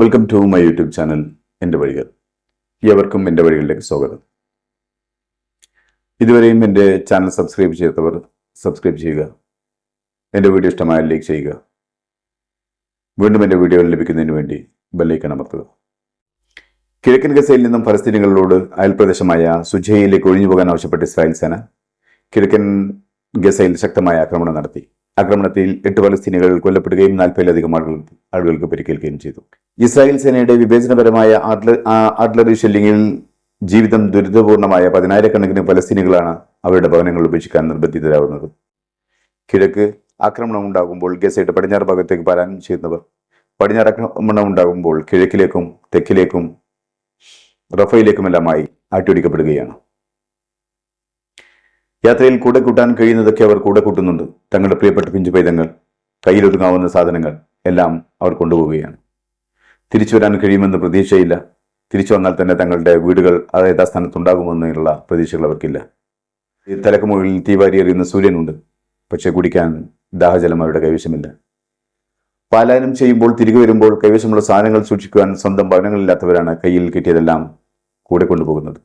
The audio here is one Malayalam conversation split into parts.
Welcome to my YouTube channel എന്റെ വഴികൾ. ഏവർക്കും എന്റെ വഴികളിലേക്ക് സ്വാഗതം. ഇതുവരെയും എന്റെ ചാനൽ സബ്സ്ക്രൈബ് ചെയ്യാത്തവർ സബ്സ്ക്രൈബ് ചെയ്യുക. എന്റെ വീഡിയോ ഇഷ്ടമായ ലൈക്ക് ചെയ്യുക. വീണ്ടും എന്റെ വീഡിയോകൾ ലഭിക്കുന്നതിന് വേണ്ടി ബെല്ലൈക്കൺ അമർത്തുക. കിഴക്കൻ ഗസയിൽ നിന്നും ഫലസ്തീനികളോട് അയൽപ്രദേശമായ സുജയിലേക്ക് ഒഴിഞ്ഞു പോകാൻ ആവശ്യപ്പെട്ട് ഇസ്രായേൽ സേന കിഴക്കൻ ഗസയിൽ ശക്തമായ ആക്രമണം നടത്തി. ആക്രമണത്തിൽ എട്ട് ഫലസ്തീനികൾ കൊല്ലപ്പെടുകയും നാൽപ്പതിലധികം ആളുകൾ ആളുകൾക്ക് പരിക്കേൽക്കുകയും ചെയ്തു. ഇസ്രായേൽ സേനയുടെ വിവേചനപരമായ അഡ്ലറി ഷെല്ലിങ്ങിൽ ജീവിതം ദുരിതപൂർണമായ പതിനായിരക്കണക്കിന് ഫലസ്തീനികളാണ് അവരുടെ ഭവനങ്ങൾ ഉപേക്ഷിക്കാൻ നിർബന്ധിതരാകുന്നത്. കിഴക്ക് ആക്രമണം ഉണ്ടാകുമ്പോൾ ഗസയുടെ പടിഞ്ഞാറ് ഭാഗത്തേക്ക് പലായനം ചെയ്യുന്നവർ. പടിഞ്ഞാറ് ആക്രമണം ഉണ്ടാകുമ്പോൾ കിഴക്കിലേക്കും തെക്കിലേക്കും റഫയിലേക്കുമെല്ലാമായി ആട്ടിയൊടിക്കപ്പെടുകയാണ്. യാത്രയിൽ കൂടെ കൂട്ടാൻ കഴിയുന്നതൊക്കെ അവർ കൂടെ കൂട്ടുന്നുണ്ട്. തങ്ങളുടെ പ്രിയപ്പെട്ട പിഞ്ചു പൈതങ്ങൾ കയ്യിലൊതുങ്ങാവുന്ന സാധനങ്ങൾ എല്ലാം അവർ കൊണ്ടുപോവുകയാണ്. തിരിച്ചു വരാൻ കഴിയുമെന്ന് പ്രതീക്ഷയില്ല. തിരിച്ചു വന്നാൽ തന്നെ തങ്ങളുടെ വീടുകൾ അത് യഥാസ്ഥാനത്തുണ്ടാകുമെന്നുള്ള പ്രതീക്ഷകൾ അവർക്കില്ല. തലക്ക് മുകളിൽ തീവാരി എറിയുന്ന സൂര്യനുണ്ട്. പക്ഷെ കുടിക്കാൻ ദാഹജലം അവരുടെ കൈവശമില്ല. പാലായനം ചെയ്യുമ്പോൾ തിരികെ വരുമ്പോൾ കൈവശമുള്ള സാധനങ്ങൾ സൂക്ഷിക്കുവാൻ സ്വന്തം ഭവനങ്ങളില്ലാത്തവരാണ് കയ്യിൽ കിട്ടിയതെല്ലാം കൂടെ കൊണ്ടുപോകുന്നത്.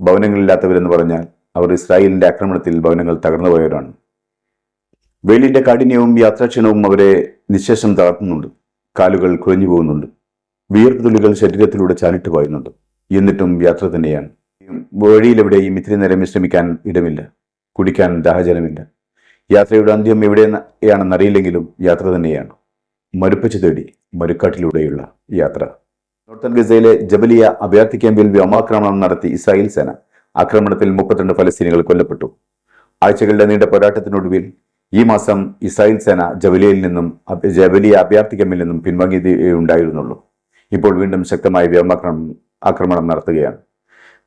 ഭവനങ്ങളില്ലാത്തവരെന്ന് പറഞ്ഞാൽ അവർ ഇസ്രായേലിന്റെ ആക്രമണത്തിൽ ഭവനങ്ങൾ തകർന്നുപോയവരാണ്. വെയിലിന്റെ കാഠിന്യവും യാത്രാക്ഷീണവും അവരെ നിശേഷം തളർത്തുന്നുണ്ട് കാലുകൾ കുഴഞ്ഞു പോകുന്നുണ്ട്. വിയർപ്പ് തുള്ളികൾ ശരീരത്തിലൂടെ ചാലിട്ട് പായുന്നുണ്ട്. എന്നിട്ടും യാത്ര തന്നെയാണ്. വഴിയിലെവിടെയും ഇത്തിരി നേരം വിശ്രമിക്കാൻ ഇടമില്ല. കുടിക്കാൻ ദാഹജലമില്ല. യാത്രയുടെ അന്ത്യം എവിടെയാണെന്ന് അറിയില്ലെങ്കിലും യാത്ര തന്നെയാണ്. മരുപ്പച്ച് തേടി മരുക്കാട്ടിലൂടെയുള്ള യാത്ര. നോർത്തൻ ഗസയിലെ ജബലിയ അഭയാർത്ഥി ക്യാമ്പിൽ വ്യോമാക്രമണം നടത്തി ഇസ്രായേൽ സേന. ആക്രമണത്തിൽ മുപ്പത്തിരണ്ട് ഫലസ്തീനികൾ കൊല്ലപ്പെട്ടു. ആഴ്ചകളുടെ നീണ്ട പോരാട്ടത്തിനൊടുവിൽ ഈ മാസം ഇസ്രായേൽ സേന ജബലിയയിൽ നിന്നും ജബലിയ അഭയാർത്ഥിക്കമ്മിൽ നിന്നും പിൻവാങ്ങിയുണ്ടായിരുന്നുള്ളൂ ഇപ്പോൾ വീണ്ടും ശക്തമായ വ്യോമാക്രമണം ആക്രമണം നടത്തുകയാണ്.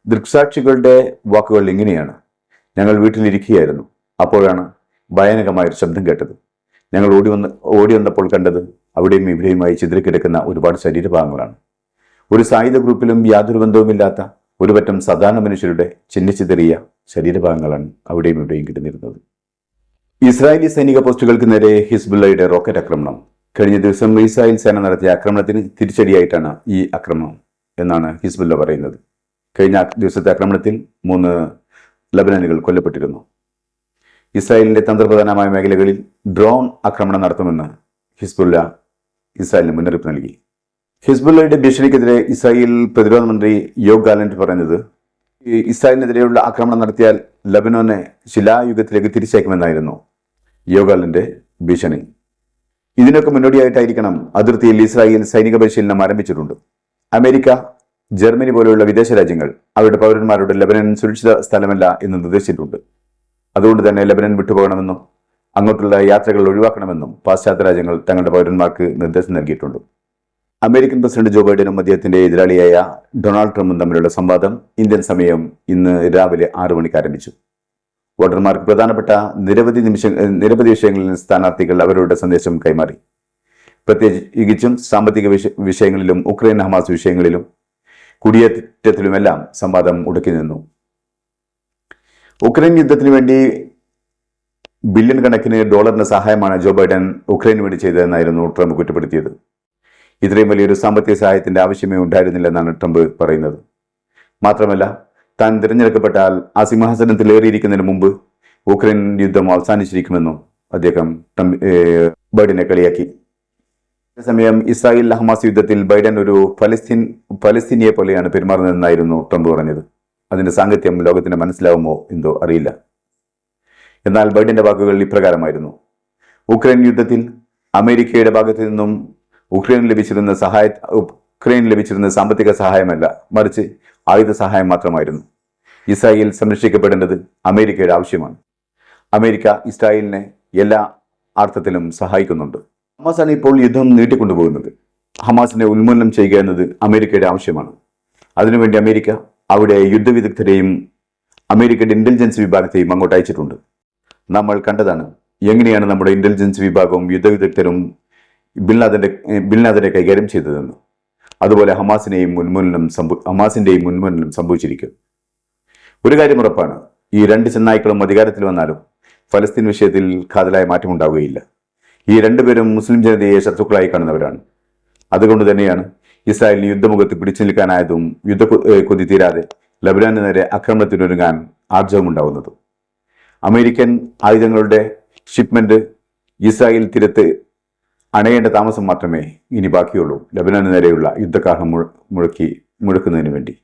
ദൃക്സാക്ഷികളുടെ വാക്കുകൾ ഇങ്ങനെയാണ്. ഞങ്ങൾ വീട്ടിലിരിക്കുകയായിരുന്നു. അപ്പോഴാണ് ഭയാനകമായൊരു ശബ്ദം കേട്ടത്. ഞങ്ങൾ ഓടി വന്ന് ഓടി വന്നപ്പോൾ കണ്ടത് അവിടെയും ഇവിടെയുമായി ചിതറിക്കിടക്കുന്ന ഒരുപാട് ശരീരഭാഗങ്ങളാണ്. ഒരു സായുധ ഗ്രൂപ്പിലും യാതൊരു ബന്ധവുമില്ലാത്ത ഒരുപറ്റം സാധാരണ മനുഷ്യരുടെ ചിന്നിച്ചിതറിയ ശരീരഭാഗങ്ങളാണ് അവിടെയും ഇവിടെയും കിടന്നിരുന്നത്. ഇസ്രായേലി സൈനിക പോസ്റ്റുകൾക്ക് നേരെ ഹിസ്ബുള്ളയുടെ റോക്കറ്റ് ആക്രമണം. കഴിഞ്ഞ ദിവസം ഇസ്രായേൽ സേന നടത്തിയ ആക്രമണത്തിന് തിരിച്ചടിയായിട്ടാണ് ഈ ആക്രമണം എന്നാണ് ഹിസ്ബുല്ല പറയുന്നത്. കഴിഞ്ഞ ദിവസത്തെ ആക്രമണത്തിൽ മൂന്ന് ലബനാനുകൾ കൊല്ലപ്പെട്ടിരുന്നു. ഇസ്രായേലിന്റെ തന്ത്രപ്രധാനമായ മേഖലകളിൽ ഡ്രോൺ ആക്രമണം നടത്തുമെന്ന് ഹിസ്ബുല്ല ഇസ്രായേലിന് മുന്നറിയിപ്പ് നൽകി. ഹിസ്ബുള്ളയുടെ ഭീഷണിക്കെതിരെ ഇസ്രായേൽ പ്രതിരോധ മന്ത്രി യോഗ് ഗാലൻഡ് പറഞ്ഞത് ഇസ്രായേലിനെതിരെയുള്ള ആക്രമണം നടത്തിയാൽ ലബനോനെ ശിലായുഗത്തിലേക്ക് തിരിച്ചയക്കുമെന്നായിരുന്നു യോഗാലന്റെ ഭീഷണി. ഇതിനൊക്കെ മുന്നോടിയായിട്ടായിരിക്കണം അതിർത്തിയിൽ ഇസ്രായേൽ സൈനിക പരിശീലനം ആരംഭിച്ചിട്ടുണ്ട്. അമേരിക്ക ജർമ്മനി പോലെയുള്ള വിദേശ രാജ്യങ്ങൾ അവരുടെ പൗരന്മാരുടെ ലബനൻ സുരക്ഷിത സ്ഥലമല്ല എന്ന് നിർദ്ദേശിച്ചിട്ടുണ്ട്. അതുകൊണ്ട് തന്നെ ലബനൻ വിട്ടുപോകണമെന്നും അങ്ങോട്ടുള്ള യാത്രകൾ ഒഴിവാക്കണമെന്നും പാശ്ചാത്യ രാജ്യങ്ങൾ തങ്ങളുടെ പൗരന്മാർക്ക് നിർദ്ദേശം നൽകിയിട്ടുണ്ട്. അമേരിക്കൻ പ്രസിഡന്റ് ജോ ബൈഡനും അദ്ദേഹത്തിന്റെ എതിരാളിയായ ഡൊണാൾഡ് ട്രംപും തമ്മിലുള്ള സംവാദം ഇന്ത്യൻ സമയം ഇന്ന് രാവിലെ ആറു മണിക്ക് ആരംഭിച്ചു. വോട്ടർമാർക്ക് പ്രധാനപ്പെട്ട നിരവധി നിമിഷ നിരവധി വിഷയങ്ങളിൽ സ്ഥാനാർത്ഥികൾ അവരുടെ സന്ദേശം കൈമാറി. പ്രത്യേകിച്ചും സാമ്പത്തിക വിഷ- വിഷയങ്ങളിലും ഉക്രൈൻ ഹമാസ് വിഷയങ്ങളിലും കുടിയേറ്റത്തിലുമെല്ലാം സംവാദം ഉടക്കി നിന്നു. ഉക്രൈൻ യുദ്ധത്തിന് വേണ്ടി ബില്യൺ കണക്കിന് ഡോളറിന്റെ സഹായമാണ് ജോ ബൈഡൻ ഉക്രൈന് വേണ്ടി ചെയ്തതെന്നായിരുന്നു ട്രംപ് കുറ്റപ്പെടുത്തിയത്. ഇത്രയും വലിയൊരു സാമ്പത്തിക സഹായത്തിന്റെ ആവശ്യമേ ഉണ്ടായിരുന്നില്ലെന്നാണ് ട്രംപ് പറയുന്നത്. മാത്രമല്ല താൻ തിരഞ്ഞെടുക്കപ്പെട്ടാൽ ആ സിംഹാസനത്തിൽ ഏറിയിരിക്കുന്നതിന് മുമ്പ് ഉക്രൈൻ യുദ്ധം അവസാനിച്ചിരിക്കുമെന്നും അദ്ദേഹം ബൈഡനെ കളിയാക്കി. അതേസമയം ഇസ്രായേൽ ഹമാസ് യുദ്ധത്തിൽ ബൈഡൻ ഒരു ഫലസ്തീൻ ഫലസ്തീനിയെ പോലെയാണ് പെരുമാറുന്നതെന്നായിരുന്നു ട്രംപ് പറഞ്ഞത്. അതിന്റെ സാങ്കത്യം ലോകത്തിന് മനസ്സിലാവുമോ എന്തോ അറിയില്ല. എന്നാൽ ബൈഡന്റെ വാക്കുകൾ ഇപ്രകാരമായിരുന്നു. ഉക്രൈൻ യുദ്ധത്തിൽ അമേരിക്കയുടെ ഭാഗത്തു നിന്നും ഉക്രൈൻ ലഭിച്ചിരുന്ന സഹായ ഉക്രൈൻ ലഭിച്ചിരുന്ന സാമ്പത്തിക സഹായമല്ല മറിച്ച് ആയുധ സഹായം മാത്രമായിരുന്നു. ഇസ്രായേൽ സംരക്ഷിക്കപ്പെടേണ്ടത് അമേരിക്കയുടെ ആവശ്യമാണ്. അമേരിക്ക ഇസ്രായേലിനെ എല്ലാ അർത്ഥത്തിലും സഹായിക്കുന്നുണ്ട്. ഹമാസാണ് ഇപ്പോൾ യുദ്ധം നീട്ടിക്കൊണ്ടുപോകുന്നത്. ഹമാസിനെ ഉന്മൂലനം ചെയ്യുക എന്നത് അമേരിക്കയുടെ ആവശ്യമാണ്. അതിനുവേണ്ടി അമേരിക്ക അവിടെ യുദ്ധവിദഗ്ധരെയും അമേരിക്കയുടെ ഇന്റലിജൻസ് വിഭാഗത്തെയും അങ്ങോട്ട് അയച്ചിട്ടുണ്ട്. നമ്മൾ കണ്ടതാണ് എങ്ങനെയാണ് നമ്മുടെ ഇന്റലിജൻസ് വിഭാഗവും യുദ്ധവിദഗ്ധരും ബിൽനാഥന്റെ ബിൽനാഥനെ കൈകാര്യം ചെയ്തതെന്ന്. അതുപോലെ ഹമാസിനെയും ഉന്മൂലനം സംഭവ ഹമാസിന്റെയും ഉന്മൂലനം സംഭവിച്ചിരിക്കും. ഒരു കാര്യം ഉറപ്പാണ്. ഈ രണ്ട് ചെന്നായ്ക്കളും അധികാരത്തിൽ വന്നാലും ഫലസ്തീൻ വിഷയത്തിൽ കാതലായ മാറ്റമുണ്ടാവുകയില്ല ഈ രണ്ടുപേരും മുസ്ലിം ജനതയെ ശത്രുക്കളായി കാണുന്നവരാണ്. അതുകൊണ്ട് തന്നെയാണ് ഇസ്രായേലിന് യുദ്ധമുഖത്ത് പിടിച്ചു നിൽക്കാനായതും യുദ്ധ കൊതി തീരാതെ ലബനാന് നേരെ ആക്രമണത്തിനൊരുങ്ങാൻ ആർജവമുണ്ടാവുന്നതും. അമേരിക്കൻ ആയുധങ്ങളുടെ ഷിപ്മെന്റ് ഇസ്രായേൽ തീരത്ത് അണയേണ്ട താമസം മാത്രമേ ഇനി ബാക്കിയുള്ളൂ. ലബനാന് നേരെയുള്ള യുദ്ധകാഹം മുഴ- മുഴക്കി മുഴക്കുന്നതിന് വേണ്ടി.